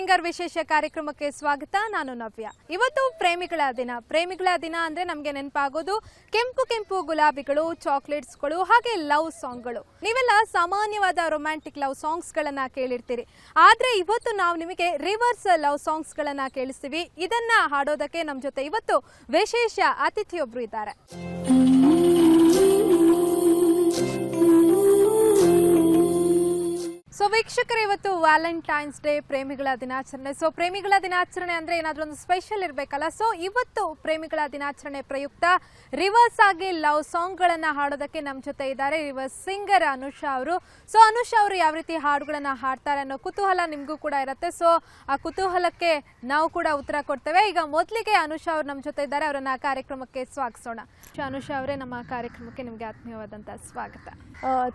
Singer ವಿಶೇಷ ಕಾರ್ಯಕ್ರಮಕ್ಕೆ ಸ್ವಾಗತ. ನಾನು ನವ್ಯ. ಇವತ್ತು ಪ್ರೇಮಿಗಳ ದಿನ. ಪ್ರೇಮಿಗಳ ದಿನ ಅಂದ್ರೆ ನಮ್ಗೆ ನೆನಪಾಗೋದು ಕೆಂಪು ಕೆಂಪು ಗುಲಾಬಿಗಳು, ಚಾಕ್ಲೇಟ್ಸ್ಗಳು, ಹಾಗೆ ಲವ್ ಸಾಂಗ್ಗಳು. ನೀವೆಲ್ಲ ಸಾಮಾನ್ಯವಾದ ರೊಮ್ಯಾಂಟಿಕ್ ಲವ್ ಸಾಂಗ್ಸ್ಗಳನ್ನ ಕೇಳಿರ್ತೀರಿ. ಆದ್ರೆ ಇವತ್ತು ನಾವು ನಿಮಗೆ ರಿವರ್ಸ್ ಲವ್ ಸಾಂಗ್ಸ್ಗಳನ್ನ ಕೇಳಿಸ್ತೀವಿ. ಇದನ್ನ ಹಾಡೋದಕ್ಕೆ ನಮ್ಮ ಜೊತೆ ಇವತ್ತು ವಿಶೇಷ ಅತಿಥಿಯೊಬ್ರು ಇದ್ದಾರೆ. ಸೊ ವೀಕ್ಷಕರೇ, ಇವತ್ತು ವ್ಯಾಲೆಂಟೈನ್ಸ್ ಡೇ ಪ್ರೇಮಿಗಳ ದಿನಾಚರಣೆ. ಸೊ ಪ್ರೇಮಿಗಳ ದಿನಾಚರಣೆ ಅಂದ್ರೆ ಏನಾದ್ರೂ ಒಂದು ಸ್ಪೆಷಲ್ ಇರಬೇಕಲ್ಲ? ಸೊ ಇವತ್ತು ಪ್ರೇಮಿಗಳ ದಿನಾಚರಣೆ ಪ್ರಯುಕ್ತ ರಿವರ್ಸ್ ಆಗಿ ಲವ್ ಸಾಂಗ್ಗಳನ್ನು ಹಾಡೋದಕ್ಕೆ ನಮ್ಮ ಜೊತೆ ಇದ್ದಾರೆ ರಿವರ್ಸ್ ಸಿಂಗರ್ ಅನುಷಾ ಅವರು. ಸೊ ಅನುಷಾ ಅವರು ಯಾವ ರೀತಿ ಹಾಡುಗಳನ್ನ ಹಾಡ್ತಾರೆ ಅನ್ನೋ ಕುತೂಹಲ ನಿಮಗೂ ಕೂಡ ಇರುತ್ತೆ. ಸೊ ಆ ಕುತೂಹಲಕ್ಕೆ ನಾವು ಕೂಡ ಉತ್ತರ ಕೊಡ್ತೇವೆ. ಈಗ ಮೊದಲಿಗೆ ಅನುಷಾ ಅವರು ನಮ್ಮ ಜೊತೆ ಇದ್ದಾರೆ. ಅವರನ್ನ ಕಾರ್ಯಕ್ರಮಕ್ಕೆ ಸ್ವಾಗತಿಸೋಣ. ಸೊ ಅನುಷಾ ಅವರೇ ನಮ್ಮ ಕಾರ್ಯಕ್ರಮಕ್ಕೆ ನಿಮಗೆ ಆತ್ಮೀಯವಾದಂತಹ ಸ್ವಾಗತ.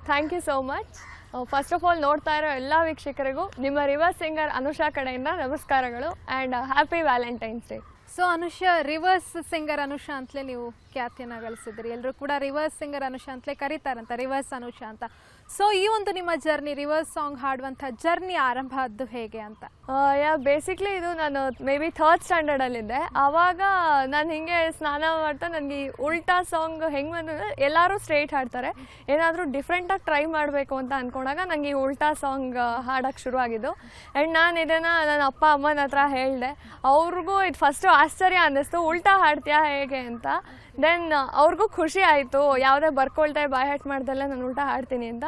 Thank you so much first of all ನೋಡ್ತಾ ಇರೋ ಎಲ್ಲ ವೀಕ್ಷಕರಿಗೂ ನಿಮ್ಮ ರಿವರ್ಸ್ ಸಿಂಗರ್ ಅನುಷಾ ಕಡೆಯಿಂದ ನಮಸ್ಕಾರಗಳು and happy Valentine's day so Anusha reverse singer Anusha ಅಂತಲೇ ನೀವು ಖ್ಯಾತಿಯನ್ನು ಗಳಿಸಿದ್ರಿ. ಎಲ್ಲರೂ ಕೂಡ ರಿವರ್ಸ್ ಸಿಂಗರ್ ಅನುಷಾ ಅಂತಲೇ ಕರೀತಾರಂತ, ರಿವರ್ಸ್ ಅನುಷಾ ಅಂತ. ಸೊ ಈ ಒಂದು ನಿಮ್ಮ ಜರ್ನಿ ರಿವರ್ಸ್ ಸಾಂಗ್ ಹಾಡುವಂಥ ಜರ್ನಿ ಆರಂಭ ಆದ್ದು ಹೇಗೆ ಅಂತ? ಯಾ ಬೇಸಿಕ್ಲಿ ಇದು ನಾನು ಮೇ ಬಿ ಥರ್ಡ್ ಸ್ಟ್ಯಾಂಡರ್ಡಲ್ಲಿದ್ದೆ ಆವಾಗ ನಾನು ಹಿಂಗೆ ಸ್ನಾನ ಮಾಡ್ತಾ ನನಗೆ ಉಲ್ಟಾ ಸಾಂಗ್ ಹೆಂಗೆ ಬಂದರೆ ಎಲ್ಲರೂ ಸ್ಟ್ರೇಟ್ ಹಾಡ್ತಾರೆ. ಏನಾದರೂ ಡಿಫ್ರೆಂಟಾಗಿ ಟ್ರೈ ಮಾಡಬೇಕು ಅಂತ ಅಂದ್ಕೊಂಡಾಗ ನನಗೆ ಈ ಉಲ್ಟಾ ಸಾಂಗ್ ಹಾಡೋಕ್ಕೆ ಶುರುವಾಗಿದ್ದು. ಆ್ಯಂಡ್ ನಾನು ಇದನ್ನು ನನ್ನ ಅಪ್ಪ, ಅಮ್ಮನ ಹತ್ರ ಹೇಳಿದೆ. ಅವ್ರಿಗೂ ಇದು ಫಸ್ಟು ಆಶ್ಚರ್ಯ ಅನ್ನಿಸ್ತು, ಉಲ್ಟಾ ಹಾಡ್ತೀಯಾ ಹೇಗೆ? ಅಂತ. ದೆನ್ ಅವ್ರಿಗೂ ಖುಷಿ ಆಯಿತು. ಯಾವುದೇ ಬರ್ಕೊಳ್ತಾ ಬಾಯ್ ಹಟ್ ಮಾಡ್ದಲ್ಲ ನಾನು ಊಟ ಹಾಡ್ತೀನಿ ಅಂತ.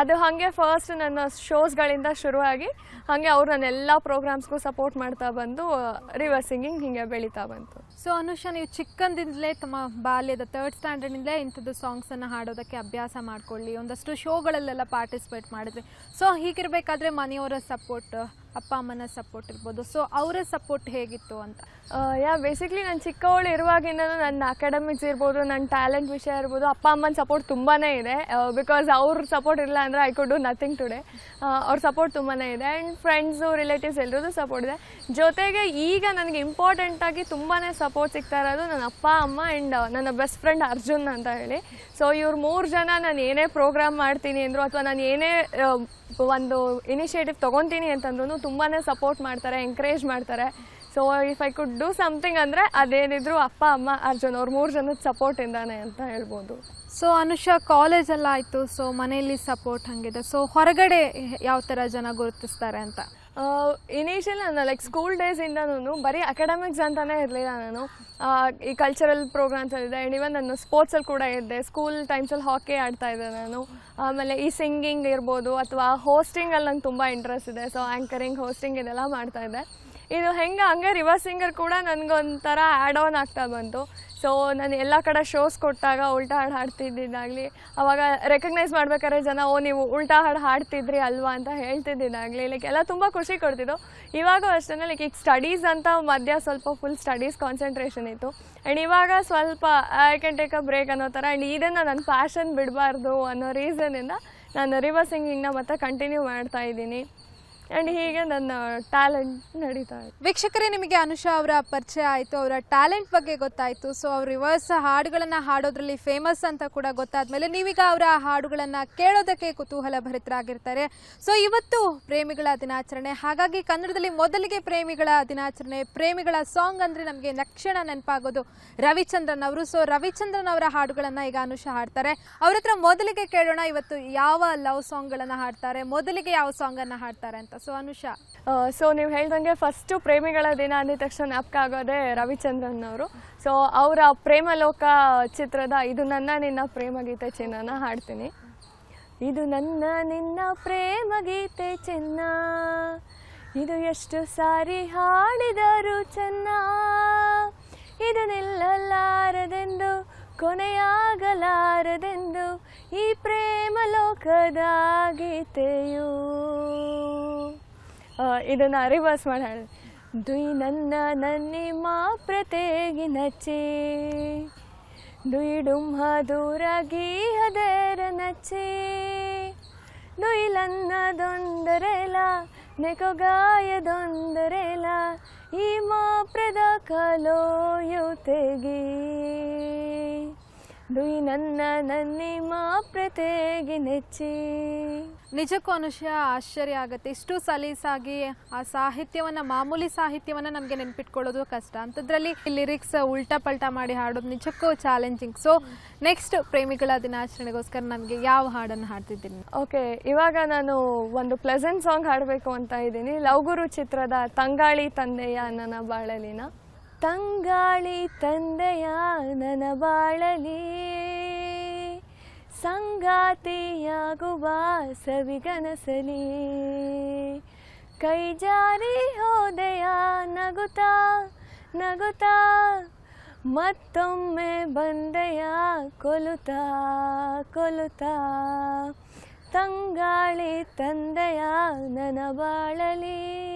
ಅದು ಹಾಗೆ ಫಸ್ಟ್ ನನ್ನ ಶೋಸ್ಗಳಿಂದ ಶುರುವಾಗಿ ಹಾಗೆ ಅವ್ರು ನನ್ನ ಎಲ್ಲ ಪ್ರೋಗ್ರಾಮ್ಸ್ಗೂ ಸಪೋರ್ಟ್ ಮಾಡ್ತಾ ಬಂದು ರಿವರ್ ಸಿಂಗಿಂಗ್ ಹೀಗೆ ಬೆಳೀತಾ ಬಂತು. ಸೊ ಅನುಷಾ, ನೀವು ಚಿಕ್ಕಂದಿಂದಲೇ ತಮ್ಮ ಬಾಲ್ಯದ ಥರ್ಡ್ ಸ್ಟ್ಯಾಂಡರ್ಡಿಂದಲೇ ಇಂಥದ್ದು ಸಾಂಗ್ಸನ್ನು ಹಾಡೋದಕ್ಕೆ ಅಭ್ಯಾಸ ಮಾಡ್ಕೊಳ್ಳಿ. ಒಂದಷ್ಟು ಶೋಗಳಲ್ಲೆಲ್ಲ ಪಾರ್ಟಿಸಿಪೇಟ್ ಮಾಡಿದ್ರಿ. ಸೊ ಹೀಗಿರಬೇಕಾದ್ರೆ ಮನೆಯವರ ಸಪೋರ್ಟ್ ಅಪ್ಪ ಅಮ್ಮನ ಸಪೋರ್ಟ್ ಇರ್ಬೋದು. ಸೊ ಅವರ ಸಪೋರ್ಟ್ ಹೇಗಿತ್ತು ಅಂತ. ಯಾ ಬೇಸಿಕ್ಲಿ ನಾನು ಚಿಕ್ಕವಳು ಇರುವಾಗಿಂದ ನನ್ನ ಅಕಾಡೆಮಿಕ್ಸ್ ಇರ್ಬೋದು ನನ್ನ ಟ್ಯಾಲೆಂಟ್ ವಿಷಯ ಇರ್ಬೋದು, ಅಪ್ಪ ಅಮ್ಮನ ಸಪೋರ್ಟ್ ತುಂಬಾ ಇದೆ. ಬಿಕಾಸ್ ಅವ್ರ ಸಪೋರ್ಟ್ ಇಲ್ಲ ಅಂದರೆ I could do nothing today ಅವ್ರ ಸಪೋರ್ಟ್ ತುಂಬಾ ಇದೆ. ಆ್ಯಂಡ್ ಫ್ರೆಂಡ್ಸು ರಿಲೇಟಿವ್ಸ್ ಎಲ್ಲರದ್ದು ಸಪೋರ್ಟ್ ಇದೆ. ಜೊತೆಗೆ ಈಗ ನನಗೆ ಇಂಪಾರ್ಟೆಂಟಾಗಿ ತುಂಬಾ ಸಪೋರ್ಟ್ ಸಿಗ್ತಾ ಇರೋದು ನನ್ನ ಅಪ್ಪ, ಅಮ್ಮ ಆ್ಯಂಡ್ ನನ್ನ ಬೆಸ್ಟ್ ಫ್ರೆಂಡ್ ಅರ್ಜುನ್ ಅಂತ ಹೇಳಿ. ಸೊ ಇವ್ರು ಮೂರು ಜನ ನಾನು ಏನೇ ಪ್ರೋಗ್ರಾಮ್ ಮಾಡ್ತೀನಿ ಅಂದರು ಅಥವಾ ನಾನು ಏನೇ ಒಂದು ಇನಿಷಿಯೇಟಿವ್ ತೊಗೊತೀನಿ ಅಂತಂದ್ರೂ ತುಂಬಾ ಸಪೋರ್ಟ್ ಮಾಡ್ತಾರೆ ಎಂಕರೇಜ್ ಮಾಡ್ತಾರೆ. So if I could do something ಅಂದರೆ ಅದೇನಿದ್ರು ಅಪ್ಪ, ಅಮ್ಮ ಅರ್ಜುನ್ ಅವ್ರ ಮೂರು ಜನದ ಸಪೋರ್ಟಿಂದಾನೆ ಅಂತ ಹೇಳ್ಬೋದು. ಸೊ ಅನುಷಾ ಕಾಲೇಜೆಲ್ಲ ಆಯಿತು. ಸೊ ಮನೆಯಲ್ಲಿ ಸಪೋರ್ಟ್ ಹಂಗಿದೆ. ಸೊ ಹೊರಗಡೆ ಯಾವ ಥರ ಜನ ಗುರುತಿಸ್ತಾರೆ ಅಂತ? ಇನಿಷಿಯಲ್ ನಾನು ಲೈಕ್ ಸ್ಕೂಲ್ ಡೇಸಿಂದನೂ ಬರೀ ಅಕಾಡೆಮಿಕ್ಸ್ ಅಂತಲೇ ಇರಲಿಲ್ಲ ನಾನು. ಈ ಕಲ್ಚರಲ್ ಪ್ರೋಗ್ರಾಮ್ಸ್ ಇದೆ. ಆ್ಯಂಡ್ ಇವನ್ ನಾನು ಸ್ಪೋರ್ಟ್ಸಲ್ಲಿ ಕೂಡ ಇದ್ದೆ. ಸ್ಕೂಲ್ ಟೈಮ್ಸಲ್ಲಿ ಹಾಕಿ ಆಡ್ತಾ ಇದ್ದೆ ನಾನು. ಆಮೇಲೆ ಈ ಸಿಂಗಿಂಗ್ ಇರ್ಬೋದು, ಅಥವಾ ಹೋಸ್ಟಿಂಗಲ್ಲಿ ನಂಗೆ ತುಂಬ ಇಂಟ್ರೆಸ್ಟ್ ಇದೆ. ಸೊ ಆ್ಯಂಕರಿಂಗ್ ಹೋಸ್ಟಿಂಗ್ ಇದೆಲ್ಲ ಮಾಡ್ತಾ ಇದ್ದೆ. ಇದು ಹೆಂಗೆ, ಹಂಗೆ ರಿವರ್ಸ್ ಸಿಂಗರ್ ಕೂಡ ನನಗೊಂಥರ ಆ್ಯಡ್ ಆನ್ ಆಗ್ತಾ ಬಂತು. ಸೊ ನಾನು ಎಲ್ಲ ಕಡೆ ಶೋಸ್ ಕೊಟ್ಟಾಗ ಉಲ್ಟಾ ಹಾಡು ಹಾಡ್ತಿದ್ದಿದ್ದಾಗಲಿ ಅವಾಗ ರೆಕಗ್ನೈಸ್ ಮಾಡ್ಬೇಕಾದ್ರೆ ಜನ, ಓ, ನೀವು ಉಲ್ಟಾ ಹಾಡು ಹಾಡ್ತಿದ್ರಿ ಅಲ್ವಾ? ಅಂತ ಹೇಳ್ತಿದ್ದಿದ್ದಾಗಲಿ ಲೈಕ್ ಎಲ್ಲ ತುಂಬ ಖುಷಿ ಕೊಡ್ತಿದ್ದು ಇವಾಗ ಅಷ್ಟೇ ಲೈಕ್ ಈಗ ಸ್ಟಡೀಸ್ ಅಂತ ಮಧ್ಯ ಸ್ವಲ್ಪ ಫುಲ್ ಸ್ಟಡೀಸ್ ಕಾನ್ಸಂಟ್ರೇಷನ್ ಇತ್ತು. ಆ್ಯಂಡ್ ಇವಾಗ ಸ್ವಲ್ಪ I can take a break ಅನ್ನೋ ಥರ. ಆ್ಯಂಡ್ ಇದನ್ನು ನನ್ನ ಪ್ಯಾಷನ್ ಬಿಡಬಾರ್ದು ಅನ್ನೋ ರೀಸನಿಂದ ನಾನು ರಿವರ್ ಸಿಂಗಿಂಗ್ನ ಮತ್ತೆ ಕಂಟಿನ್ಯೂ ಮಾಡ್ತಾ ಇದ್ದೀನಿ. ಆ್ಯಂಡ್ ಹೀಗೆ ನನ್ನ ಟ್ಯಾಲೆಂಟ್ ನಡೀತಾ ಇದೆ. ವೀಕ್ಷಕರೇ, ನಿಮಗೆ ಅನುಷಾ ಅವರ ಪರಿಚಯ ಆಯಿತು, ಅವರ ಟ್ಯಾಲೆಂಟ್ ಬಗ್ಗೆ ಗೊತ್ತಾಯಿತು. ಸೊ ಅವ್ರು ರಿವರ್ಸ್ ಹಾಡುಗಳನ್ನು ಹಾಡೋದ್ರಲ್ಲಿ ಫೇಮಸ್ ಅಂತ ಕೂಡ ಗೊತ್ತಾದ್ಮೇಲೆ ನೀವೀಗ ಅವರ ಹಾಡುಗಳನ್ನು ಕೇಳೋದಕ್ಕೆ ಕುತೂಹಲ ಭರಿತರಾಗಿರ್ತಾರೆ. ಸೊ ಇವತ್ತು ಪ್ರೇಮಿಗಳ ದಿನಾಚರಣೆ. ಹಾಗಾಗಿ ಕನ್ನಡದಲ್ಲಿ ಮೊದಲಿಗೆ ಪ್ರೇಮಿಗಳ ದಿನಾಚರಣೆ, ಪ್ರೇಮಿಗಳ ಸಾಂಗ್ ಅಂದರೆ ನಮಗೆ ಲಕ್ಷಣ ನೆನಪಾಗೋದು. ರವಿಚಂದ್ರನ್ ಅವರು. ಸೊ ರವಿಚಂದ್ರನ್ ಅವರ ಹಾಡುಗಳನ್ನು ಈಗ ಅನುಷಾ ಹಾಡ್ತಾರೆ. ಅವ್ರ ಹತ್ರ ಮೊದಲಿಗೆ ಕೇಳೋಣ, ಇವತ್ತು ಯಾವ ಲವ್ ಸಾಂಗ್ಗಳನ್ನು ಹಾಡ್ತಾರೆ, ಮೊದಲಿಗೆ ಯಾವ ಸಾಂಗನ್ನು ಹಾಡ್ತಾರೆ ಅಂತ. ಸೊ ಅನುಷಾ ಸೊ ನೀವು ಹೇಳ್ದಂಗೆ ಫಸ್ಟು ಪ್ರೇಮಿಗಳ ದಿನ ಅಂದ ತಕ್ಷಣ ಜ್ಞಾಪಕ ಆಗೋದೇ ರವಿಚಂದ್ರನ್ ಅವರು. ಸೊ ಅವರ ಪ್ರೇಮಲೋಕ ಚಿತ್ರದ ಇದು ನನ್ನ ನಿನ್ನ ಪ್ರೇಮ ಗೀತೆ ಚಿನ್ನನ ಹಾಡ್ತೀನಿ. ಇದು ನನ್ನ ನಿನ್ನ ಪ್ರೇಮ ಗೀತೆ ಚಿನ್ನ. ಇದು ಎಷ್ಟು ಸಾರಿ ಹಾಡಿದರು ಚೆನ್ನ. ಇದು ನಿಲ್ಲಲಾರದೆಂದು, ಕೊನೆಯಾಗಲಾರದೆಂದು ಈ ಪ್ರೇಮ ಲೋಕದ ಇದನ್ನ ರಿವರ್ಸ್ ಮಾಡಿ ದುಯ್ ನನ್ನ ನನ್ನಿ ಮಾ ಪ್ರತೇಗಿ ನಚ್ಚಿ. ದುಯ್ ಡುಂಹ ದೂರಗಿ ಹದೇರ ನಚ್ಚಿ. ಗಾಯ ನೆಕೊಗಾಯದೊಂದರೆಲ ಈ ಮಾ ಪ್ರದ ಕಲೋಯುತೆಗಿ ನುಯಿ ನನ್ನ ನನ್ನಿಮ ಪ್ರತೇಗಿ ನೆಚ್ಚಿ. ನಿಜಕ್ಕೂ ಅನುಷ ಆಶ್ಚರ್ಯ ಆಗುತ್ತೆ. ಇಷ್ಟು ಸಲೀಸಾಗಿ ಆ ಸಾಹಿತ್ಯವನ್ನ ಮಾಮೂಲಿ ಸಾಹಿತ್ಯವನ್ನ ನಮಗೆ ನೆನ್ಪಿಟ್ಕೊಳ್ಳೋದು ಕಷ್ಟ. ಅಂಥದ್ರಲ್ಲಿ ಲಿರಿಕ್ಸ್ ಉಲ್ಟಾ ಪಲ್ಟಾ ಮಾಡಿ ಹಾಡೋದು ನಿಜಕ್ಕೂ ಚಾಲೆಂಜಿಂಗ್ ಸೊ ನೆಕ್ಸ್ಟ್ ಪ್ರೇಮಿಗಳ ದಿನಾಚರಣೆಗೋಸ್ಕರ ನಮಗೆ ಯಾವ ಹಾಡನ್ನು ಹಾಡ್ತಿದ್ದೀನಿ? ಓಕೆ ಇವಾಗ ನಾನು ಒಂದು ಪ್ಲೆಸೆಂಟ್ ಸಾಂಗ್ ಹಾಡಬೇಕು ಅಂತ ಇದ್ದೀನಿ. ಲವ್ ಗುರು ಚಿತ್ರದ ತಂಗಾಳಿ ತಂದೆಯ ನನ್ನ ಬಾಳಲಿನ. ತಂಗಾಳಿ ತಂದೆಯ ನನ್ನ ಬಾಳಲಿ. ಸಂಗಾತಿಯಾಗುವ ಸವಿಗನಸಲಿ ಕೈ ಜಾರಿ ಹೋದೆಯ ನಗುತ್ತಾ ನಗುತ್ತಾ ಮತ್ತೊಮ್ಮೆ ಬಂದೆಯ ಕೊಲುತಾ ಕೊಲುತಾ. ತಂಗಾಳಿ ತಂದೆಯ ನನ ಬಾಳಲಿ.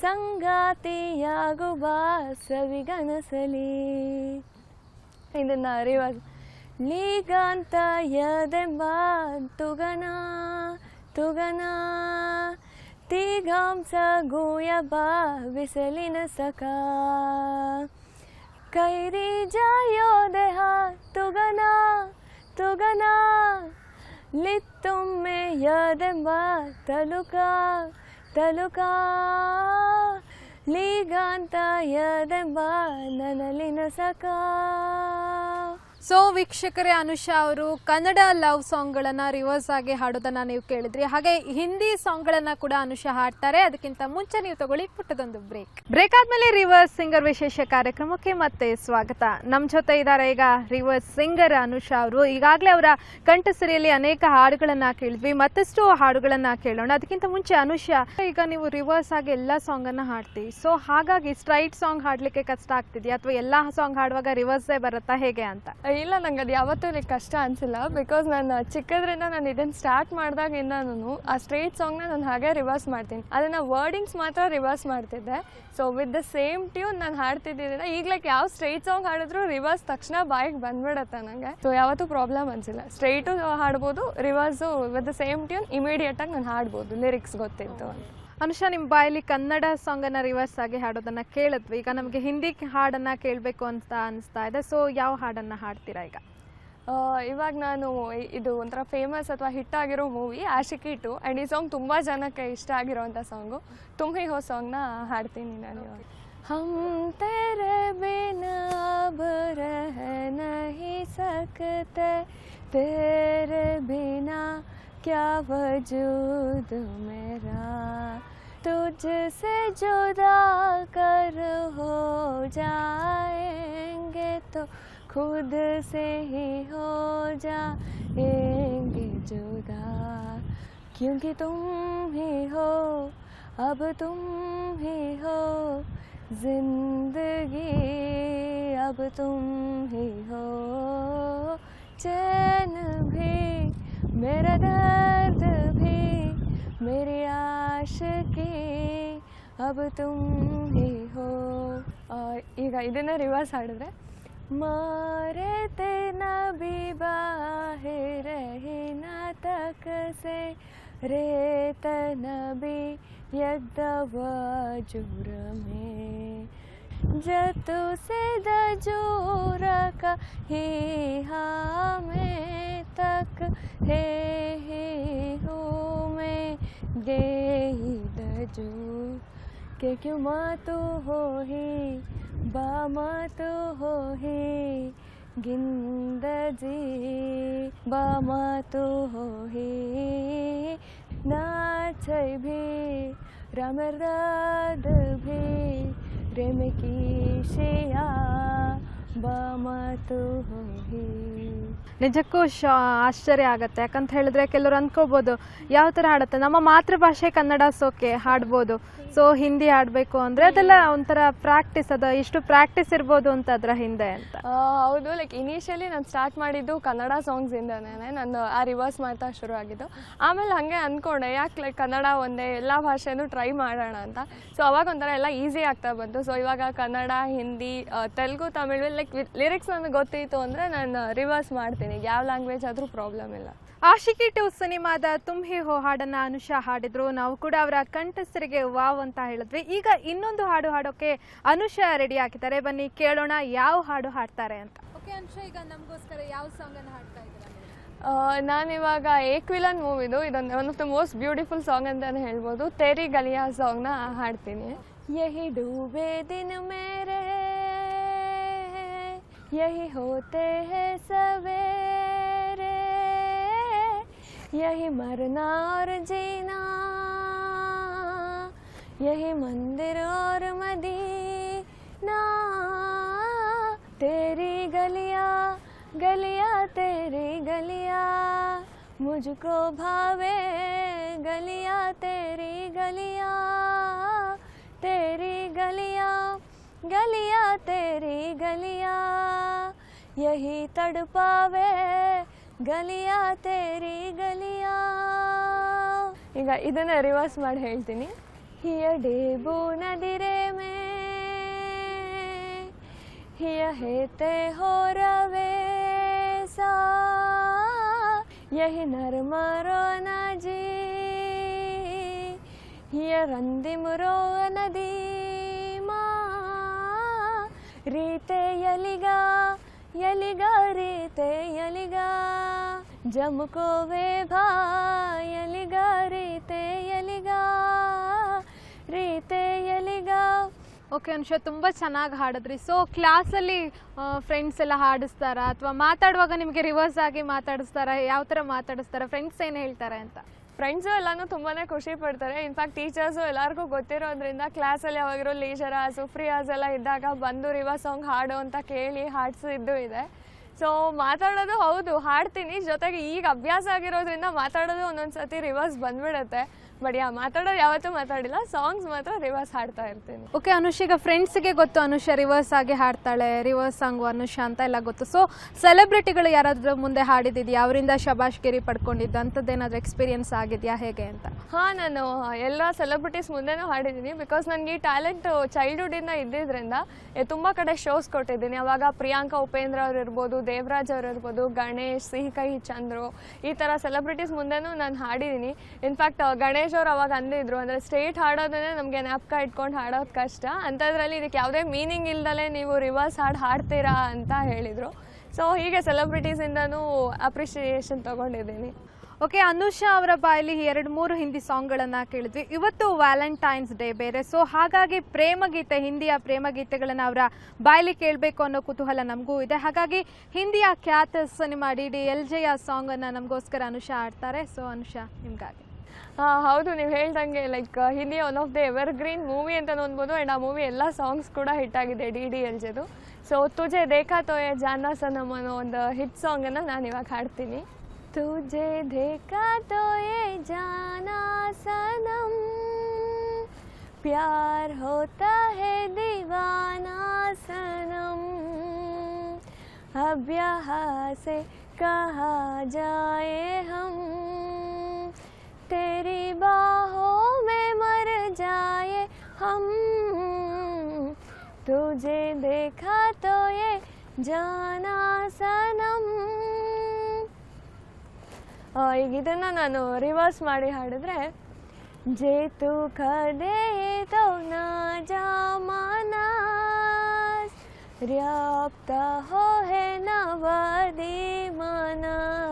ಸಂಗಾತಿಯಾಗುವ ಸವಿಗನಸಲಿ ಇದನ್ನ ರಿವಾಜ್ ಲೀಗಾಂತ ಯದೆಂಬ ತುಗನ ತುಗನ, ತೀಗಾಂಸ ಗೂಯಬ ಬಿಸಲಿನ ಸಕ. ಕೈರಿ ಜಾಯೋದೆಹ ತುಗನ ತುಗನ, ಲಿತ್ತೊಮ್ಮೆ ಯದೆಂಬ ತಲುಕ. ತಲುಕ? ಲೀಗಾಂತ ಯದೆಂಬ ನನಲಿನ ಸಕ ಸೊ ವೀಕ್ಷಕರೇ, ಅನುಷಾ ಅವರು ಕನ್ನಡ ಲವ್ ಸಾಂಗ್ಗಳನ್ನು ರಿವರ್ಸ್ ಆಗಿ ಹಾಡೋದನ್ನ ನೀವು ಕೇಳಿದ್ರಿ. ಹಾಗೆ ಹಿಂದಿ ಸಾಂಗ್ಗಳನ್ನು ಕೂಡ ಅನುಷಾ ಹಾಡ್ತಾರೆ. ಅದಕ್ಕಿಂತ ಮುಂಚೆ ನೀವು ತಗೊಳ್ಳಿ ಪುಟ್ಟದೊಂದು ಬ್ರೇಕ್ ಬ್ರೇಕ್ ಆದಮೇಲೆ ರಿವರ್ಸ್ ಸಿಂಗರ್ ವಿಶೇಷ ಕಾರ್ಯಕ್ರಮಕ್ಕೆ ಮತ್ತೆ ಸ್ವಾಗತ. ನಮ್ಮ ಜೊತೆ ಇದ್ದಾರೆ ಈಗ ರಿವರ್ಸ್ ಸಿಂಗರ್ ಅನುಷಾ ಅವರು. ಈಗಾಗಲೇ ಅವರ ಕಂಠಸಿರಿಯಲ್ಲಿ ಅನೇಕ ಹಾಡುಗಳನ್ನ ಕೇಳಿದ್ವಿ. ಮತ್ತಷ್ಟು ಹಾಡುಗಳನ್ನ ಕೇಳೋಣ. ಅದಕ್ಕಿಂತ ಮುಂಚೆ ಅನುಷಾ, ಈಗ ನೀವು ರಿವರ್ಸ್ ಆಗಿ ಎಲ್ಲ ಸಾಂಗ್ ಅನ್ನ ಹಾಡ್ತೀವಿ ಸೊ ಹಾಗಾಗಿ ಸ್ಟ್ರೈಟ್ ಸಾಂಗ್ ಹಾಡಲಿಕ್ಕೆ ಕಷ್ಟ ಆಗ್ತಿದೆಯಾ? ಅಥವಾ ಎಲ್ಲಾ ಸಾಂಗ್ ಹಾಡುವಾಗ ರಿವರ್ಸೇ ಬರುತ್ತಾ? ಹೇಗೆ ಅಂತ? ಇಲ್ಲ ನಂಗೆ ಅದು ಯಾವತ್ತೂ ಲೈಕ್ ಕಷ್ಟ ಅನಿಸಿಲ್ಲ. ಬಿಕಾಸ್ ನಾನು ಚಿಕ್ಕದ್ರಿಂದ ನಾನು ಇದನ್ನು ಸ್ಟಾರ್ಟ್ ಮಾಡಿದಾಗಿಂದನೂ ಆ ಸ್ಟ್ರೇಟ್ ಸಾಂಗ್ನ ನಾನು ಹಾಗೆ ರಿವರ್ಸ್ ಮಾಡ್ತೀನಿ. ಅದನ್ನು ವರ್ಡಿಂಗ್ಸ್ ಮಾತ್ರ ರಿವರ್ಸ್ ಮಾಡ್ತಿದ್ದೆ. So with the same tune ನಾನು ಹಾಡ್ತಿದ್ದಿದ್ದರಿಂದ ಈಗ ಲೈಕ್ ಯಾವ ಸ್ಟ್ರೈಟ್ ಸಾಂಗ್ ಹಾಡಿದ್ರು ರಿವರ್ಸ್ ತಕ್ಷಣ ಬಾಯಿಗೆ ಬಂದ್ಬಿಡತ್ತೆ ನನಗೆ ಸೊ ಯಾವತ್ತೂ ಪ್ರಾಬ್ಲಮ್ ಅನಿಸಿಲ್ಲ. Straight ಹಾಡ್ಬೋದು reverse with the same tune ಇಮಿಡಿಯೇಟಾಗಿ ನಾನು ಹಾಡ್ಬೋದು ಲಿರಿಕ್ಸ್ ಗೊತ್ತಿತ್ತು ಅಂತ. ಅನುಷಾ ನಿಮ್ಮ ಬಾಯಲ್ಲಿ ಕನ್ನಡ ಸಾಂಗ್ ಸಾಂಗನ್ನು ರಿವರ್ಸ್ ಆಗಿ ಹಾಡೋದನ್ನ ಕೇಳಿದ್ವಿ. ಈಗ ನಮಗೆ ಹಿಂದಿ ಹಾಡನ್ನ ಕೇಳಬೇಕು ಅಂತ ಅನಿಸ್ತಾ ಇದೆ. ಸೊ ಯಾವ ಹಾಡನ್ನ ಹಾಡ್ತೀರಾ ಈಗ? ಇವಾಗ ನಾನು ಇದು ಒಂಥರ ಫೇಮಸ್ ಅಥವಾ ಹಿಟ್ ಆಗಿರೋ ಮೂವಿ ಆಶಿಕಿ ಟು ಆ್ಯಂಡ್ ಈ ಸಾಂಗ್ ತುಂಬ ಜನಕ್ಕೆ ಇಷ್ಟ ಆಗಿರೋವಂಥ ಸಾಂಗು ತುಂಬಿ ಹೋ ಸಾಂಗ್ನ ಹಾಡ್ತೀನಿ ನಾನು ಇವಾಗ. ಹಮ್ ತೆರೆ ಬಿನ ನಹಿ ಸಕತೆ ತೆರೆ क्या वजूद मेरा? तुझसे जुदा कर हो जाएँगे तो खुद से ही हो जाएँगे जुदा। क्योंकि तुम ही हो, अब तुम ही हो, ज़िंदगी अब तुम ही हो। चैन भी मेरा दर्द भी मेरी आशिकी अब तुम ही हो ಆ, ಈಗ ಇದನ್ನೇ ರಿವರ್ಸ್ ಹಾಡಿದ್ರೆ ಮಾರೆ ತೇನ ಬಿ ಬಾಹಿರ ಹಿನ ತಕ ಸೆ ರೇತ ನಬಿ ಯಗ್ದ ವಜುರ ಮೇ जतु से दजूर का ही हमें तक हे हे हो मैं गई दजू के क्यों माँ तो हो ही बामा तो हो ही गिंदजी बामा तो हो ही नाच भी रामराद भी रेम की शेया ನಿಜಕ್ಕೂ ಶ ಆಶ್ಚರ್ಯ ಆಗುತ್ತೆ. ಯಾಕಂತ ಹೇಳಿದ್ರೆ ಕೆಲವರು ಅಂದ್ಕೋಬೋದು ಯಾವ ಥರ ಹಾಡುತ್ತೆ. ನಮ್ಮ ಮಾತೃಭಾಷೆ ಕನ್ನಡ ಸೋಕೆ ಹಾಡ್ಬೋದು. ಸೊ ಹಿಂದಿ ಹಾಡಬೇಕು ಅಂದರೆ ಅದೆಲ್ಲ ಒಂಥರ ಪ್ರಾಕ್ಟೀಸ್ ಅದು. ಎಷ್ಟು ಪ್ರಾಕ್ಟೀಸ್ ಇರ್ಬೋದು ಅಂತ ಅದರ ಹಿಂದೆ ಅಂತ. ಹೌದು. ಲೈಕ್ ಇನಿಷಿಯಲಿ ನಾನು ಸ್ಟಾರ್ಟ್ ಮಾಡಿದ್ದು ಕನ್ನಡ ಸಾಂಗ್ಸಿಂದನೇ ನಾನು ಆ ರಿವರ್ಸ್ ಮಾಡ್ತಾ ಶುರು ಆಗಿದ್ದು. ಆಮೇಲೆ ಹಾಗೆ ಅಂದ್ಕೊಂಡೆ ಯಾಕೆ ಲೈಕ್ ಕನ್ನಡ ಒಂದೇ ಎಲ್ಲ ಭಾಷೆನು ಟ್ರೈ ಮಾಡೋಣ ಅಂತ. ಸೊ ಅವಾಗ ಒಂಥರ ಎಲ್ಲ ಈಸಿ ಆಗ್ತಾ ಬಂತು. ಸೊ ಇವಾಗ ಕನ್ನಡ ಹಿಂದಿ ತೆಲುಗು ತಮಿಳು ಲೈಕ್ ಲಿರಿಕ್ಸ್ ನನಗೆ ಗೊತ್ತಿತ್ತು ಅಂದರೆ ನಾನು ರಿವರ್ಸ್ ಮಾಡ್ತೀನಿ. ಯಾವ ಲ್ಯಾಂಗ್ವೇಜ್ ಆದರೂ ಪ್ರಾಬ್ಲಮ್ ಇಲ್ಲ. ಆಶಿಕಿ ಟು ಸಿನಿಮಾದ ತುಂಬಿ ಹೋ ಹಾಡನ್ನು ಅನುಷಾ ಹಾಡಿದ್ರು. ನಾವು ಕೂಡ ಅವರ ಕಂಠಸ್ಥರಿಗೆ ವಾವ್ ಅಂತ ಹೇಳಿದ್ವಿ. ಈಗ ಇನ್ನೊಂದು ಹಾಡು ಹಾಡೋಕೆ ಅನುಷಾ ರೆಡಿ ಹಾಕಿದ್ದಾರೆ ಬನ್ನಿ ಕೇಳೋಣ ಯಾವ ಹಾಡು ಹಾಡ್ತಾರೆ ಅಂತ. ಓಕೆ ಅನುಷಾ ಈಗ ನಮಗೋಸ್ಕರ ಯಾವ ಸಾಂಗನ್ನು ಹಾಡ್ತಾ ಇದ್ದೀರಾ ನೀವು? ನಾನಿವಾಗ ಏಕ್ ವಿಲನ್ ಮೂವಿದು. ಇದೊಂದು one of the most beautiful song ಅಂತಲೇ ಹೇಳ್ಬೋದು. ತೇರಿ ಗಲಿಯಾ ಸಾಂಗ್ನ ಹಾಡ್ತೀನಿ. ಯಹಿ ಡೂಬೆ ದಿನ ಮೇರೆ यही होते हैं सवेरे, यही मरना और जीना, यही मंदिर और मदीना, तेरी गलिया गलिया तेरी गलिया, मुझको भावे गलिया तेरी गलिया तेरी गलिया गलियां तेरी गलियां यही तड़पावे ಗಲಿಯಾ ತೇರಿ ಗಲಿಯಾ ಈಗ ಇದನ್ನ ರಿವರ್ಸ್ ಮಾಡಿ ಹೇಳ್ತೀನಿ ಹಿಯ ಡೇಬು ನದಿರೆ ಮೇ ಹಿಯ ಹೇತೆ ಹೋ ರವೆ ಸಾ ಯಹಿ ನರ್ಮರೋ ನಜಿ ಹಿಯ ರಂದಿಮುರೋ ನದಿ ಮಾ ರೀತೆ ಯಲಿಗ ಯಲಿಗಾ ರೀತೆ ಯಲಿಗ ಜಮುಕೋ ವೇ ಭಾ ಯಲಿಗಾ ರೀತೆ ಯಲಿಗ ರೀತೆ ಯಲಿಗ ಓಕೆ ಅನುಷ, ತುಂಬ ಚೆನ್ನಾಗಿ ಹಾಡಿದ್ರಿ. ಸೊ ಕ್ಲಾಸಲ್ಲಿ ಫ್ರೆಂಡ್ಸ್ ಎಲ್ಲ ಹಾಡಿಸ್ತಾರಾ? ಅಥವಾ ಮಾತಾಡುವಾಗ ನಿಮಗೆ ರಿವರ್ಸ್ ಆಗಿ ಮಾತಾಡಿಸ್ತಾರಾ? ಯಾವ ಥರ ಮಾತಾಡಿಸ್ತಾರ? ಫ್ರೆಂಡ್ಸ್ ಏನು ಹೇಳ್ತಾರೆ ಅಂತ? ಫ್ರೆಂಡ್ಸು ಎಲ್ಲಾನು ತುಂಬಾ ಖುಷಿ ಪಡ್ತಾರೆ. ಇನ್ಫ್ಯಾಕ್ಟ್ ಟೀಚರ್ಸು ಎಲ್ಲರಿಗೂ ಗೊತ್ತಿರೋದ್ರಿಂದ ಕ್ಲಾಸಲ್ಲಿ ಯಾವಾಗಿರೋ ಲೀಜರಾಸು ಫ್ರೀಯಾಸ್ ಎಲ್ಲ ಇದ್ದಾಗ ಬಂದು ರಿವರ್ಸ್ ಸಾಂಗ್ ಹಾಡು ಅಂತ ಕೇಳಿ ಹಾಡ್ಸಿದ್ದು ಇದೆ. ಸೊ ಮಾತಾಡೋದು ಹೌದು, ಹಾಡ್ತೀನಿ. ಜೊತೆಗೆ ಈಗ ಅಭ್ಯಾಸ ಆಗಿರೋದ್ರಿಂದ ಮಾತಾಡೋದು ಒಂದೊಂದು ಸತಿ ರಿವರ್ಸ್ ಬಂದ್ಬಿಡುತ್ತೆ. ಬಟ್ ಯಾ ಮಾತಾಡೋರು ಯಾವತ್ತೂ ಮಾತಾಡಿಲ್ಲ ಸಾಂಗ್ಸ್ ಮಾತ್ರ ರಿವರ್ಸ್ ಹಾಡ್ತಾ ಇರ್ತೀನಿ. ಓಕೆ ಅನುಷ್ ಈಗ ಫ್ರೆಂಡ್ಸ್ಗೆ ಗೊತ್ತು ಅನುಷ ರಿವರ್ಸ್ ಆಗಿ ಹಾಡ್ತಾಳೆ ರಿವರ್ಸ್ ಸಾಂಗು ಅನುಷ ಅಂತ ಎಲ್ಲ ಗೊತ್ತು. ಸೊ ಸೆಲೆಬ್ರಿಟಿಗಳು ಯಾರಾದರೂ ಮುಂದೆ ಹಾಡಿದ್ದೀವಿ ಅವರಿಂದ ಶಬಾಷ್ಗಿರಿ ಪಡ್ಕೊಂಡಿದ್ದು ಅಂಥದ್ದೇನಾದರೂ ಎಕ್ಸ್ಪೀರಿಯನ್ಸ್ ಆಗಿದೆಯಾ? ಹೇಗೆ ಅಂತ? ಹಾಂ ನಾನು ಎಲ್ಲ ಸೆಲೆಬ್ರಿಟೀಸ್ ಮುಂದೆನೂ ಹಾಡಿದ್ದೀನಿ. ಬಿಕಾಸ್ ನನಗೆ ಈ ಟ್ಯಾಲೆಂಟ್ ಚೈಲ್ಡ್ಹುಡ್ಡಿಂದ ಇದ್ದಿದ್ದರಿಂದ ತುಂಬ ಕಡೆ ಶೋಸ್ ಕೊಟ್ಟಿದ್ದೀನಿ. ಅವಾಗ ಪ್ರಿಯಾಂಕಾ ಉಪೇಂದ್ರ ಅವ್ರು ಇರ್ಬೋದು ದೇವರಾಜ್ ಅವ್ರು ಇರ್ಬೋದು ಗಣೇಶ್ ಸಿಹಿ ಕಹಿ ಚಂದ್ರು ಈ ಥರ ಸೆಲೆಬ್ರಿಟೀಸ್ ಮುಂದೆನೂ ನಾನು ಹಾಡಿದ್ದೀನಿ. ಇನ್ಫ್ಯಾಕ್ಟ್ ಗಣೇಶ್ ಅವ್ರು ಅವಾಗ ಅಂದಿದ್ರು ಅಂದರೆ ಸ್ಟ್ರೇಟ್ ಹಾಡೋದನ್ನೇ ನಮಗೆ ನ್ಯಾಪ್ಕ ಇಟ್ಕೊಂಡು ಹಾಡೋದು ಕಷ್ಟ. ಅಂಥದ್ರಲ್ಲಿ ಇದಕ್ಕೆ ಯಾವುದೇ ಮೀನಿಂಗ್ ಇಲ್ದಲೇ ನೀವು ರಿವರ್ಸ್ ಹಾಡು ಹಾಡ್ತೀರಾ ಅಂತ ಹೇಳಿದರು. ಸೊ ಹೀಗೆ ಸೆಲೆಬ್ರಿಟೀಸಿಂದನೂ ಅಪ್ರಿಷಿಯೇಷನ್ ತಗೊಂಡಿದ್ದೀನಿ. ಓಕೆ ಅನುಷಾ ಅವರ ಬಾಯಲ್ಲಿ ಎರಡು ಮೂರು ಹಿಂದಿ ಸಾಂಗ್ಗಳನ್ನು ಕೇಳಿದ್ವಿ. ಇವತ್ತು ವ್ಯಾಲೆಂಟೈನ್ಸ್ ಡೇ ಬೇರೆ. ಸೊ ಹಾಗಾಗಿ ಪ್ರೇಮಗೀತೆ, ಹಿಂದಿಯ ಪ್ರೇಮಗೀತೆಗಳನ್ನು ಅವರ ಬಾಯಲ್ಲಿ ಕೇಳಬೇಕು ಅನ್ನೋ ಕುತೂಹಲ ನಮಗೂ ಇದೆ. ಹಾಗಾಗಿ ಹಿಂದಿಯ ಖ್ಯಾತ ಸಿನಿಮಾ ಡಿ ಡಿ ಎಲ್ ಜೆಯ ಸಾಂಗನ್ನು ನಮಗೋಸ್ಕರ ಅನುಷಾ ಆಡ್ತಾರೆ ಸೊ ಅನುಷಾ, ನಿಮ್ಗಾಗಿ. ಹೌದು ನೀವು ಹೇಳ್ದಂಗೆ like Hindi one of the evergreen movie ಅಂತ ಅನ್ಬೋದು ಆ್ಯಂಡ್ ಆ ಮೂವಿ ಎಲ್ಲ ಸಾಂಗ್ಸ್ ಕೂಡ ಹಿಟ್ ಆಗಿದೆ ಡಿ ಡಿ ಎಲ್ ಜೆದು ಸೊ ತುಜೆ ದೇಖಾ ತೋಯೆ ಜಾನ ಸನಮ್ ಅನ್ನೋ ಒಂದು ಹಿಟ್ ಸಾಂಗನ್ನು ನಾನು ಇವಾಗ ಹಾಡ್ತೀನಿ ತುಜೆ ದೇಖಾ ತೋಯೆ ಜಾನ ಸನಮ್ प्यार होता है दीवाना सनम अब यहाँ से कहा जाए हम तेरी बाहों में मर जाए हम तुझे देखा तो ये जाना सनम ಆ, ಈಗ ಇದನ್ನು ನಾನು ರಿವರ್ಸ್ ಮಾಡಿ ಹಾಡಿದ್ರೆ जे तू खदे तो ना जामानास र्याप्ता हो है नवदी मनस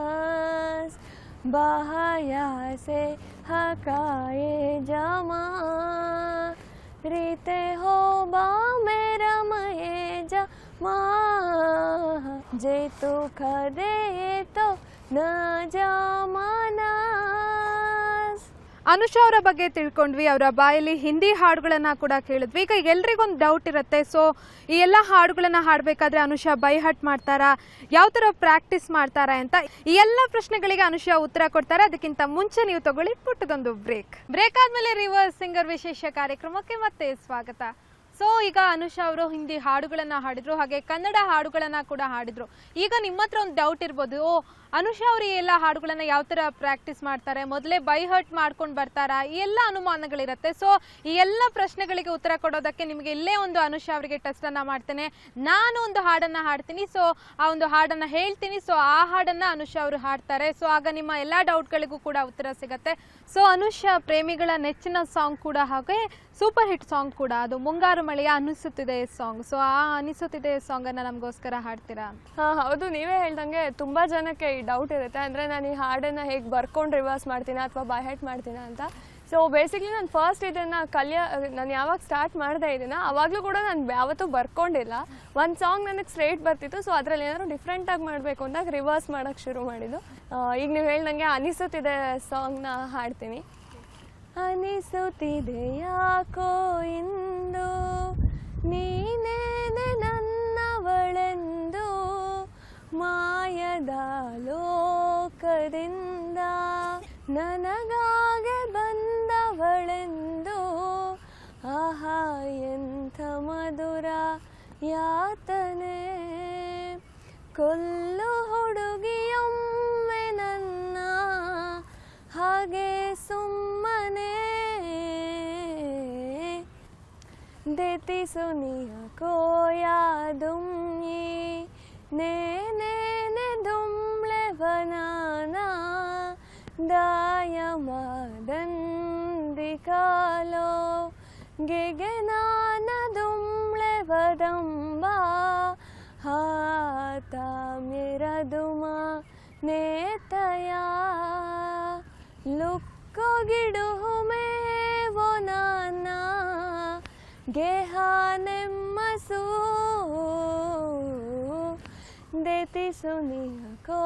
बाहया से हकाए जमा। रीते हो बा मेरा मये जमा। जे तू खदे तो न जामानास ಅನುಷಾ ಅವರ ಬಗ್ಗೆ ತಿಳ್ಕೊಂಡ್ವಿ. ಅವರ ಬಾಯಲ್ಲಿ ಹಿಂದಿ ಹಾಡುಗಳನ್ನ ಕೂಡ ಕೇಳಿದ್ವಿ. ಈಗ ಎಲ್ರಿಗೊಂದು ಡೌಟ್ ಇರುತ್ತೆ. ಸೊ ಈ ಎಲ್ಲ ಹಾಡುಗಳನ್ನ ಹಾಡಬೇಕಾದ್ರೆ ಅನುಷಾ ಬೈಹಟ್ ಮಾಡ್ತಾರಾ? ಯಾವ ಥರ ಪ್ರಾಕ್ಟೀಸ್ ಮಾಡ್ತಾರಾ ಅಂತ ಈ ಎಲ್ಲ ಪ್ರಶ್ನೆಗಳಿಗೆ ಅನುಷಾ ಉತ್ತರ ಕೊಡ್ತಾರೆ. ಅದಕ್ಕಿಂತ ಮುಂಚೆ ನೀವು ತಗೊಳ್ಳಿ ಪುಟ್ಟದೊಂದು ಬ್ರೇಕ್ ಬ್ರೇಕ್ ಆದ್ಮೇಲೆ ರಿವರ್ಸ್ ಸಿಂಗರ್ ವಿಶೇಷ ಕಾರ್ಯಕ್ರಮಕ್ಕೆ ಮತ್ತೆ ಸ್ವಾಗತ. ಸೊ ಈಗ ಅನುಷಾ ಅವರು ಹಿಂದಿ ಹಾಡುಗಳನ್ನ ಹಾಡಿದ್ರು. ಹಾಗೆ ಕನ್ನಡ ಹಾಡುಗಳನ್ನ ಕೂಡ ಹಾಡಿದ್ರು. ಈಗ ನಿಮ್ಮ ಹತ್ರ ಒಂದು ಡೌಟ್ ಇರ್ಬೋದು. ಓ ಅನುಷಾ ಅವರು ಎಲ್ಲ ಹಾಡುಗಳನ್ನ ಯಾವ ತರ ಪ್ರಾಕ್ಟೀಸ್ ಮಾಡ್ತಾರೆ? ಮೊದಲೇ ಬೈ ಹರ್ಟ್ ಮಾಡ್ಕೊಂಡು ಬರ್ತಾರಾ? ಈ ಎಲ್ಲ ಅನುಮಾನಗಳಿರುತ್ತೆ. ಸೊ ಈ ಎಲ್ಲ ಪ್ರಶ್ನೆಗಳಿಗೆ ಉತ್ತರ ಕೊಡೋದಕ್ಕೆ ನಿಮಗೆ ಇಲ್ಲೇ ಒಂದು ಅನುಷಾ ಅವರಿಗೆ ಟೆಸ್ಟ್ ಅನ್ನ ಮಾಡ್ತೇನೆ. ನಾನು ಒಂದು ಹಾಡನ್ನ ಹಾಡ್ತೀನಿ. ಸೊ ಆ ಒಂದು ಹಾಡನ್ನ ಹೇಳ್ತೀನಿ. ಸೊ ಆ ಹಾಡನ್ನ ಅನುಷಾ ಅವರು ಹಾಡ್ತಾರೆ. ಸೊ ಆಗ ನಿಮ್ಮ ಎಲ್ಲಾ ಡೌಟ್ಗಳಿಗೂ ಕೂಡ ಉತ್ತರ ಸಿಗತ್ತೆ. ಸೊ ಅನುಷಾ ಪ್ರೇಮಿಗಳ ನೆಚ್ಚಿನ ಸಾಂಗ್ ಕೂಡ ಹಾಗೆ ಸೂಪರ್ ಹಿಟ್ ಸಾಂಗ್ ಕೂಡ. ಅದು ಮುಂಗಾರು ಮಳೆಯ ಅನಿಸುತ್ತಿದೆ ಸಾಂಗ್ ಸೊ ಆ ಅನಿಸುತ್ತಿದೆ ಸಾಂಗ್ ಅನ್ನ ನಮಗೋಸ್ಕರ ಹಾಡ್ತೀರಾ? ಹೌದು. ನೀವೇ ಹೇಳ್ದಂಗೆ ತುಂಬಾ ಜನಕ್ಕೆ ಡೌಟ್ ಇರುತ್ತೆ. ಅಂದರೆ ನಾನು ಈ ಹಾಡನ್ನು ಹೇಗೆ ಬರ್ಕೊಂಡು ರಿವರ್ಸ್ ಮಾಡ್ತೀನ ಅಥವಾ ಬೈ ಹೆಟ್ ಮಾಡ್ತೀನ ಅಂತ. ಸೊ ಬೇಸಿಕ್ಲಿ ನಾನು ಫಸ್ಟ್ ಇದನ್ನು ಕಲಿಯ, ನಾನು ಯಾವಾಗ ಸ್ಟಾರ್ಟ್ ಮಾಡಿದೆ ಇದನ್ನು ಆವಾಗಲೂ ಕೂಡ ನಾನು ಯಾವತ್ತೂ ಬರ್ಕೊಂಡಿಲ್ಲ. ಒಂದು ಸಾಂಗ್ ನನಗೆ ಸ್ಟ್ರೇಟ್ ಬರ್ತಿತ್ತು ಸೊ ಅದರಲ್ಲಿ ಏನಾದರೂ ಡಿಫ್ರೆಂಟಾಗಿ ಮಾಡಬೇಕು ಅಂದಾಗ ರಿವರ್ಸ್ ಮಾಡೋಕ್ಕೆ ಶುರು ಮಾಡಿದ್ದು. ಈಗ ನೀವು ಹೇಳ್ದಂಗೆ ಅನಿಸುತ್ತಿದೆ ಸಾಂಗ್ನ ಹಾಡ್ತೀನಿ. ಅನಿಸುತ್ತಿದೆ ಯಾಕೋ ಇಂದು ನೀನೇನೆ ಮಾಯದ ಲೋಕದಿಂದ ನನಗಾಗೆ ಬಂದವಳೆಂದು. ಆಹಾ, ಎಂಥ ಮಧುರ ಯಾತನೆ. ಕೊಲ್ಲು ಹುಡುಗಿಯೊಮ್ಮೆ ನನ್ನ ಹಾಗೆ ಸುಮ್ಮನೆ. ದೇತಿ ಸುನಿಯ ಕೋಯಾದುಮ್ಮಿ ने नेुम्ळे बनना दया मदन् कलो गे गुम्ले वडम्बा ह त मेरा दु ने दया लुक् गिहुमे देती सुनिया को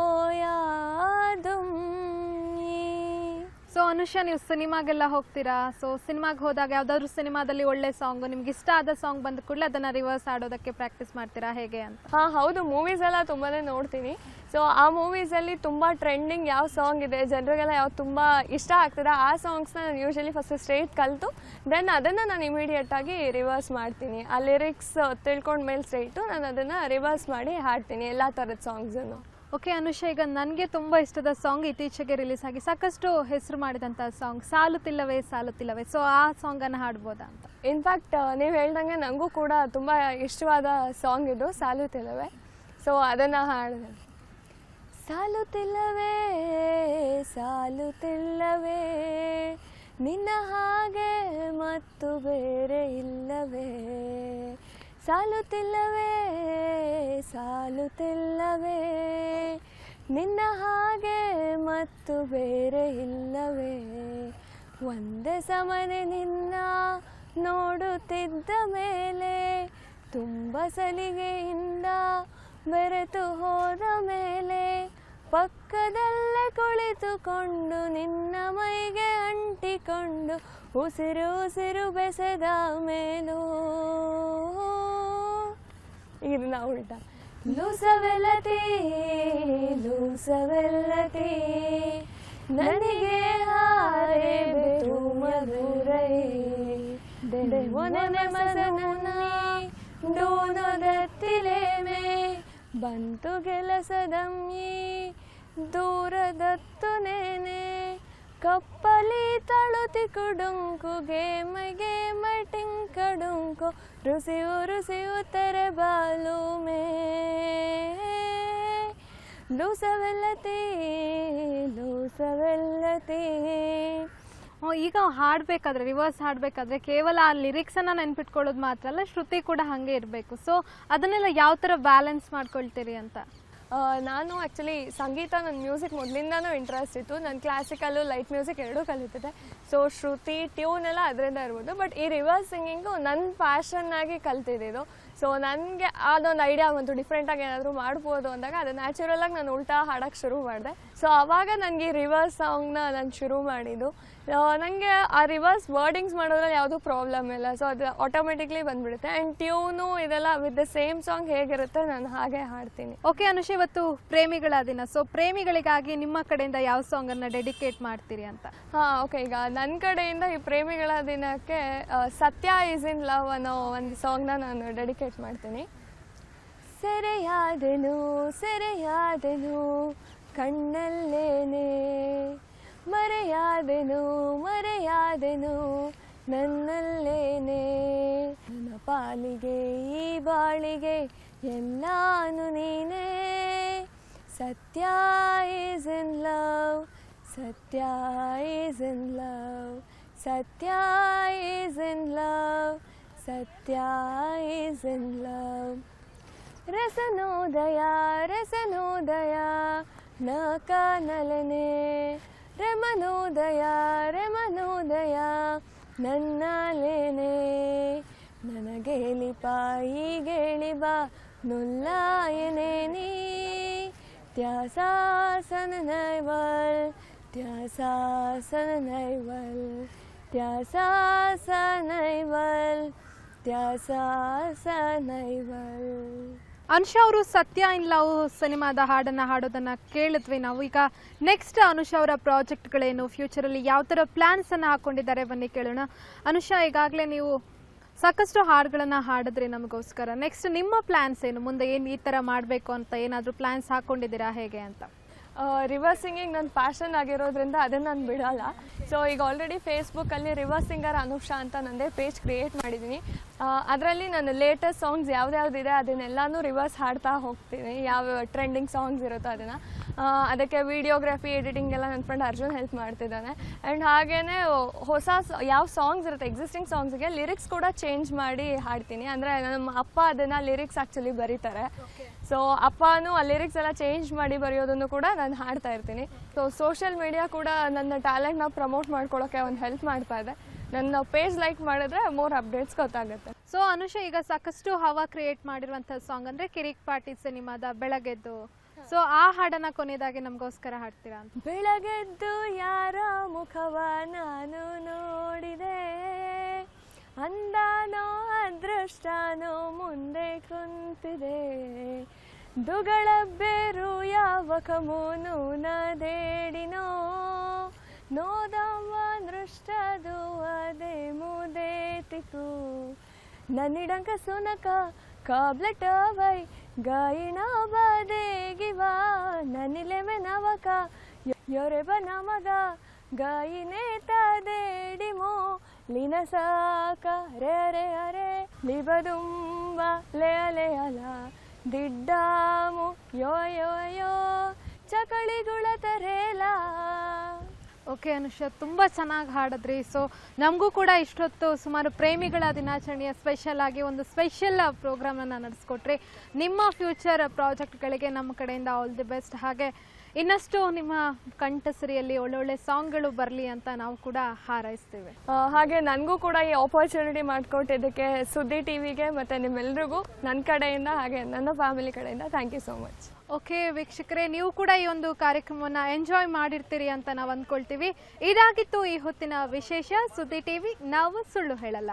ಅನುಷಾ, ನೀವು ಸಿನಿಮಾಗೆಲ್ಲ ಹೋಗ್ತೀರಾ? ಸೊ ಸಿನಿಮಾಗೆ ಹೋದಾಗ ಯಾವ್ದಾದ್ರು ಸಿನಿಮಾದಲ್ಲಿ ಒಳ್ಳೆ ಸಾಂಗ್ ನಿಮ್ಗೆ ಇಷ್ಟ ಆದ ಸಾಂಗ್ ಬಂದ ಕೂಡಲೇ ಅದನ್ನ ರಿವರ್ಸ್ ಆಡೋದಕ್ಕೆ ಪ್ರಾಕ್ಟೀಸ್ ಮಾಡ್ತೀರಾ? ಹೇಗೆ ಅಂತ? ಹಾ, ಹೌದು. ಮೂವೀಸ್ ಎಲ್ಲ ತುಂಬಾನೇ ನೋಡ್ತೀನಿ. ಸೊ ಆ ಮೂವೀಸ್ ಅಲ್ಲಿ ತುಂಬಾ ಟ್ರೆಂಡಿಂಗ್ ಯಾವ ಸಾಂಗ್ ಇದೆ, ಜನರಿಗೆಲ್ಲ ಯಾವ್ದು ತುಂಬಾ ಇಷ್ಟ ಆಗ್ತದೆ, ಆ ಸಾಂಗ್ಸ್ ನಾನು ಯೂಶಲಿ ಫಸ್ಟ್ ಸ್ಟ್ರೇಟ್ ಕಲಿತು ದೆನ್ ಅದನ್ನ ನಾನು ಇಮಿಡಿಯೇಟ್ ಆಗಿ ರಿವರ್ಸ್ ಮಾಡ್ತೀನಿ. ಆ ಲಿರಿಕ್ಸ್ ತಿಳ್ಕೊಂಡ್ಮೇಲೆ ಸ್ಟ್ರೇಟು ನಾನು ಅದನ್ನ ರಿವರ್ಸ್ ಮಾಡಿ ಹಾಡ್ತೀನಿ, ಎಲ್ಲ ಥರದ ಸಾಂಗ್ಸನ್ನು ಓಕೆ ಅನುಷಾ ಈಗ ನನಗೆ ತುಂಬ ಇಷ್ಟದ ಸಾಂಗ್ ಇತ್ತೀಚೆಗೆ ರಿಲೀಸ್ ಆಗಿ ಸಾಕಷ್ಟು ಹೆಸರು ಮಾಡಿದಂಥ ಸಾಂಗ್ ಸಾಲುತ್ತಿಲ್ಲವೇ ಸಾಲುತ್ತಿಲ್ಲವೇ. ಸೊ ಆ ಸಾಂಗನ್ನು ಹಾಡ್ಬೋದಾ ಅಂತ. ಇನ್ಫ್ಯಾಕ್ಟ್ ನೀವು ಹೇಳ್ದಂಗೆ ನನಗೂ ಕೂಡ ತುಂಬ ಇಷ್ಟವಾದ ಸಾಂಗ್ ಇದು ಸಾಲುತ್ತಿಲ್ಲವೇ. ಸೊ ಅದನ್ನು ಹಾಡಿದೆ. ಸಾಲುತ್ತಿಲ್ಲವೇ ಸಾಲುತ್ತಿಲ್ಲವೇ ನಿನ್ನ ಹಾಗೆ ಮತ್ತು ಬೇರೆ ಇಲ್ಲವೇ. ಸಾಲುತ್ತಿಲ್ಲವೇ ಸಾಲುತ್ತಿಲ್ಲವೇ ನಿನ್ನ ಹಾಗೆ ಮತ್ತು ಬೇರೆ ಇಲ್ಲವೇ. ಒಂದೇ ಸಮನೆ ನಿನ್ನ ನೋಡುತ್ತಿದ್ದ ಮೇಲೆ, ತುಂಬ ಸಲಿಗೆಯಿಂದ ಬೆರೆತು ಹೋದ ಮೇಲೆ, ಪಕ್ಕದಲ್ಲೇ ಕುಳಿತುಕೊಂಡು ನಿನ್ನ ಮೈಗೆ ಅಂಟಿಕೊಂಡು ಉಸಿರು ಉಸಿರು ಬೆಸೆದ ಮೇಲೂ. ಇದನ್ನ ಉಲ್ಟ. ಲೂಸವೆಲ್ಲತಿ ಲೂಸವೆಲ್ಲತಿ. ನನಗೆ ಹಾರೆ ಬೆತು ಮಧುರೈ. ಮಸನನಿ ಡೋನದತ್ತಿಲೇಮೆ ಬಂತು ಕೆಲಸದಮ್ಮಿ ದೂರದತ್ತು ನೇನೆ. ಕಪ್ಪಲಿ ತಳುತಿ ಕುಡುಂಕು, ಗೇಮ ಗೇಮ, ಟಿಂಕಡುಂಕು ರುಸಿಯು ರುಸಿಯು ತೆರೆ ಬಾಲು ಮೇ ಲೂಸವೆಲ್ಲತಿ. ಲೂಸವೆಲ್ಲತಿ ಈಗ ಹಾಡ್ಬೇಕಾದ್ರೆ ರಿವರ್ಸ್ ಹಾಡ್ಬೇಕಾದ್ರೆ ಕೇವಲ ಆ ಲಿರಿಕ್ಸ್ ಅನ್ನ ನೆನ್ಪಿಟ್ಕೊಳ್ಳೋದು ಮಾತ್ರ ಅಲ್ಲ, ಶ್ರುತಿ ಕೂಡ ಹಂಗೆ ಇರಬೇಕು. ಸೊ ಅದನ್ನೆಲ್ಲ ಯಾವ ತರ ಬ್ಯಾಲೆನ್ಸ್ ಮಾಡ್ಕೊಳ್ತೀರಿ ಅಂತ? ನಾನು ಆ್ಯಕ್ಚುಲಿ ಸಂಗೀತ ನನ್ನ ಮ್ಯೂಸಿಕ್ ಮೊದಲಿಂದನೂ ಇಂಟ್ರೆಸ್ಟ್ ಇತ್ತು. ನಾನು ಕ್ಲಾಸಿಕಲ್ಲು ಲೈಟ್ ಮ್ಯೂಸಿಕ್ ಎರಡೂ ಕಲಿತಿದ್ದೆ. ಸೊ ಶ್ರುತಿ ಟ್ಯೂನ್ ಎಲ್ಲ ಅದರಿಂದ ಇರ್ಬೋದು. ಬಟ್ ಈ ರಿವರ್ಸ್ ಸಿಂಗಿಂಗು ನನ್ನ ಪ್ಯಾಷನ್ನಾಗಿ ಕಲ್ತಿದ್ದಿದ್ದು ಕಲ್ತಿದ್ದು ಸೊ ನನಗೆ ಅದೊಂದು ಐಡಿಯಾ ಬಂತು. ಡಿಫ್ರೆಂಟಾಗಿ ಏನಾದರೂ ಮಾಡ್ಬೋದು ಅಂದಾಗ ಅದು ನ್ಯಾಚುರಲ್ ಆಗಿ ನಾನು ಉಲ್ಟಾ ಹಾಡೋಕ್ಕೆ ಶುರು ಮಾಡಿದೆ. ಸೊ ಆವಾಗ ನನಗೆ ರಿವರ್ಸ್ ಸಾಂಗ್ನ ನಾನು ಶುರು ಮಾಡಿದ್ದು. ನನಗೆ ಆ ರಿವರ್ಸ್ ವರ್ಡಿಂಗ್ಸ್ ಮಾಡೋದ್ರಲ್ಲಿ ಯಾವುದೂ ಪ್ರಾಬ್ಲಮ್ ಇಲ್ಲ. ಸೊ ಅದು ಆಟೋಮೆಟಿಕ್ಲಿ ಬಂದ್ಬಿಡುತ್ತೆ. ಆ್ಯಂಡ್ ಟ್ಯೂನು ಇದೆಲ್ಲ ವಿತ್ ದ ಸೇಮ್ ಸಾಂಗ್ ಹೇಗಿರುತ್ತೆ ನಾನು ಹಾಗೆ ಹಾಡ್ತೀನಿ. ಓಕೆ ಅನುಷ್ ಇವತ್ತು ಪ್ರೇಮಿಗಳ ದಿನ. ಸೊ ಪ್ರೇಮಿಗಳಿಗಾಗಿ ನಿಮ್ಮ ಕಡೆಯಿಂದ ಯಾವ ಸಾಂಗನ್ನು ಡೆಡಿಕೇಟ್ ಮಾಡ್ತೀರಿ ಅಂತ? ಹಾಂ ಓಕೆ ಈಗ ನನ್ನ ಕಡೆಯಿಂದ ಈ ಪ್ರೇಮಿಗಳ ದಿನಕ್ಕೆ ಸತ್ಯ ಈಸ್ ಇನ್ ಲವ್ ಅನ್ನೋ ಒಂದು ಸಾಂಗ್ನ ನಾನು ಡೆಡಿಕೇಟ್ ಮಾಡ್ತೀನಿ. ಸೆರೆಯಾದೆನು ಸೆರೆಯಾದೆನು ಕಣ್ಣಲ್ಲೇನೆ ಮರೆಯಾದೆನು ಮರೆಯಾದೆನು, ನನ್ನಲ್ಲೇನೆ. ನನ್ನ ಪಾಲಿಗೆ, ಈ ಬಾಳಿಗೆ ಎಲ್ಲಾನು ನೀನೇ Satya is in love Satya is in love Satya is in love Satya is in love ರಸನೋದಯ ರಸನೋದಯ ನ ರಮನೋದಯ ರಮನೋದಯ ನನ್ನಲೇನೆ ನನಗೇಲಿಪ ಈಗೇಳಿಬ ನುಲ್ಲಾಯನೆ ನೀ ತ್ಯಾಸಾಸನ ನೈವಲ್ ತ್ಯಾಸಾಸನ ನೈವಲ್ ತ್ಯಾಸಾಸನೈವಲ್ ತ್ಯಾಸಾಸನೈವಲ್ ಅನುಷಾ ಅವರು ಸತ್ಯ ಇನ್ ಲವ್ ಸಿನಿಮಾದ ಹಾಡನ್ನ ಹಾಡೋದನ್ನ ಕೇಳಿದ್ವಿ ನಾವು. ಈಗ ನೆಕ್ಸ್ಟ್ ಅನುಷಾ ಅವರ ಪ್ರಾಜೆಕ್ಟ್ಗಳೇನು ಫ್ಯೂಚರಲ್ಲಿ ಯಾವ ಥರ ಪ್ಲಾನ್ಸ್ ಅನ್ನ ಹಾಕೊಂಡಿದ್ದಾರೆ ಬನ್ನಿ ಕೇಳೋಣ. ಅನುಷಾ, ಈಗಾಗಲೇ ನೀವು ಸಾಕಷ್ಟು ಹಾಡುಗಳನ್ನ ಹಾಡಿದ್ರಿ ನಮಗೋಸ್ಕರ. ನೆಕ್ಸ್ಟ್ ನಿಮ್ಮ ಪ್ಲಾನ್ಸ್ ಏನು, ಮುಂದೆ ಏನು ಈ ಥರ ಮಾಡಬೇಕು ಅಂತ ಏನಾದರೂ ಪ್ಲಾನ್ಸ್ ಹಾಕೊಂಡಿದ್ದೀರಾ, ಹೇಗೆ ಅಂತ? ರಿವರ್ಸ್ ಸಿಂಗಿಂಗ್ ನನ್ನ ಪ್ಯಾಷನ್ ಆಗಿರೋದ್ರಿಂದ ಅದನ್ನು ನಾನು ಬಿಡೋಲ್ಲ. ಸೊ ಈಗ ಆಲ್ರೆಡಿ ಫೇಸ್ಬುಕ್ಕಲ್ಲಿ ರಿವರ್ಸ್ ಸಿಂಗರ್ ಅನುಷಾ ಅಂತ ನನ್ನದೇ ಪೇಜ್ ಕ್ರಿಯೇಟ್ ಮಾಡಿದ್ದೀನಿ ಅದರಲ್ಲಿ ನಾನು ಲೇಟೆಸ್ಟ್ ಸಾಂಗ್ಸ್ ಇದೆ ಅದನ್ನೆಲ್ಲನೂ ರಿವರ್ಸ್ ಹಾಡ್ತಾ ಹೋಗ್ತೀನಿ. ಯಾವ ಟ್ರೆಂಡಿಂಗ್ ಸಾಂಗ್ಸ್ ಇರುತ್ತೋ ಅದನ್ನು. ಅದಕ್ಕೆ ವಿಡಿಯೋಗ್ರಫಿ, ಎಡಿಟಿಂಗ್ ಎಲ್ಲ ನನ್ನ ಫ್ರೆಂಡ್ ಅರ್ಜುನ್ ಹೆಲ್ಪ್ ಮಾಡ್ತಿದ್ದಾನೆ. ಆ್ಯಂಡ್ ಹಾಗೇ ಹೊಸ ಯಾವ ಸಾಂಗ್ಸ್ ಇರುತ್ತೆ ಎಕ್ಸಿಸ್ಟಿಂಗ್ ಸಾಂಗ್ಸ್ಗೆ ಲಿರಿಕ್ಸ್ ಕೂಡ ಚೇಂಜ್ ಮಾಡಿ ಹಾಡ್ತೀನಿ. ಅಂದರೆ ನಮ್ಮ ಅಪ್ಪ ಅದನ್ನು ಲಿರಿಕ್ಸ್ ಆ್ಯಕ್ಚುಲಿ ಬರೀತಾರೆ. ಸೊ ಅಪ್ಪನೂ ಆ ಲಿರಿಕ್ಸ್ ಎಲ್ಲ ಚೇಂಜ್ ಮಾಡಿ ಬರೆಯೋದನ್ನು ಕೂಡ ನಾನು ಹಾಡ್ತಾ ಇರ್ತೀನಿ. ಸೊ ಸೋಷಿಯಲ್ ಮೀಡಿಯಾ ಕೂಡ ನನ್ನ ಟ್ಯಾಲೆಂಟ್ನ ಪ್ರಮೋಟ್ ಮಾಡ್ಕೊಳ್ಳೋಕ್ಕೆ ಒಂದು ಹೆಲ್ಪ್ ಮಾಡ್ತಾ ಇದೆ. ನನ್ನ ಪೇಜ್ ಲೈಕ್ ಮಾಡಿದ್ರೆ ಮೋರ್ ಅಪ್ಡೇಟ್ಸ್ ಗೊತ್ತಾಗುತ್ತೆ. ಸೊ ಅನುಷಾ, ಈಗ ಸಾಕಷ್ಟು ಹವಾ ಕ್ರಿಯೇಟ್ ಮಾಡಿರುವಂಥ ಸಾಂಗ್ ಅಂದ್ರೆ ಕಿರಿಕ್ ಪಾರ್ಟಿ ಸಿನಿಮಾದ ಬೆಳಗೆದ್ದು. ಸೊ ಆ ಹಾಡನ್ನ ಕೊನೆಯದಾಗಿ ನಮಗೋಸ್ಕರ ಹಾಡ್ತೀರಾ ಅಂತ? ಬೆಳಗೆದ್ದು ಯಾರ ಮುಖವ ನಾನು ನೋಡಿದೆ. ಅಂದಾನೋ ಅದೃಷ್ಟನೋ ಮುಂದೆ ಕುಂತಿದೆ. ದುಗಳ ದುಗಳಬ್ಬೇರು ಯಾವ ಕಮೂನು ನದೇಡಿನೋ. ನೋದವ ದೃಷ್ಟದು ಅದೇ ಮುದೇತಿಕು ನನ್ನಿಡಂಕ ಸುನಕ ಕಾಬ್ಲಟವೈ ಗಾಯಿಣ ಬದೇಗಿವ ನನ್ನಿಲೆಮೆ ನವಕ ಯೊರೆಬ ನಮಗ ಗಾಯಿನೇ ತದೇಡಿಮೋ, ಲಿನಸಾಕ, ರೇ ಅರೆ ಅರೆ, ಲಿಬದುಂಬ, ಲೇ, ಅಲೆ, ಅಲ, ದಿಡ್ಡಾಮು, ಯೋ ಯೋ ಯೋ ಚಕಳಿಗುಳ ತರೇಲಾ ಓಕೆ ಅನುಷಾ, ತುಂಬ ಚೆನ್ನಾಗಿ ಹಾಡಿದ್ರಿ. ಸೊ ನಮಗೂ ಕೂಡ ಇಷ್ಟೊತ್ತು ಸುಮಾರು ಪ್ರೇಮಿಗಳ ದಿನಾಚರಣೆಯ ಸ್ಪೆಷಲ್ ಆಗಿ ಒಂದು ಸ್ಪೆಷಲ್ ಪ್ರೋಗ್ರಾಮನ್ನು ನಡೆಸ್ಕೊಟ್ರಿ. ನಿಮ್ಮ ಫ್ಯೂಚರ್ ಪ್ರಾಜೆಕ್ಟ್ಗಳಿಗೆ ನಮ್ಮ ಕಡೆಯಿಂದ ಆಲ್ ದಿ ಬೆಸ್ಟ್ ಹಾಗೆ ಇನ್ನಷ್ಟು ನಿಮ್ಮ ಕಂಠಸರಿಯಲ್ಲಿ ಒಳ್ಳೊಳ್ಳೆ ಸಾಂಗ್ಗಳು ಬರಲಿ ಅಂತ ನಾವು ಕೂಡ ಹಾರೈಸ್ತೀವಿ. ಹಾಗೆ ನನಗೂ ಕೂಡ ಈ ಆಪರ್ಚುನಿಟಿ ಮಾಡಿಕೊಟ್ಟಿದ್ದಕ್ಕೆ ಸುದ್ದಿ ಟಿವಿಗೆ ಮತ್ತು ನಿಮ್ಮೆಲ್ರಿಗೂ ನನ್ನ ಕಡೆಯಿಂದ ಹಾಗೆ ನನ್ನ ಫ್ಯಾಮಿಲಿ ಕಡೆಯಿಂದ thank you so much okay, ವೀಕ್ಷಕರೇ, ನೀವು ಕೂಡ ಈ ಒಂದು ಕಾರ್ಯಕ್ರಮವನ್ನು ಎಂಜಾಯ್ ಮಾಡಿರ್ತೀರಿ ಅಂತ ನಾವು ಅಂದ್ಕೊಳ್ತೀವಿ. ಇದಾಗಿತ್ತು ಈ ಹೊತ್ತಿನ ವಿಶೇಷ ಸುದ್ದಿ ಟಿವಿ, ನಾವು ಸುಳ್ಳು ಹೇಳಲ್ಲ.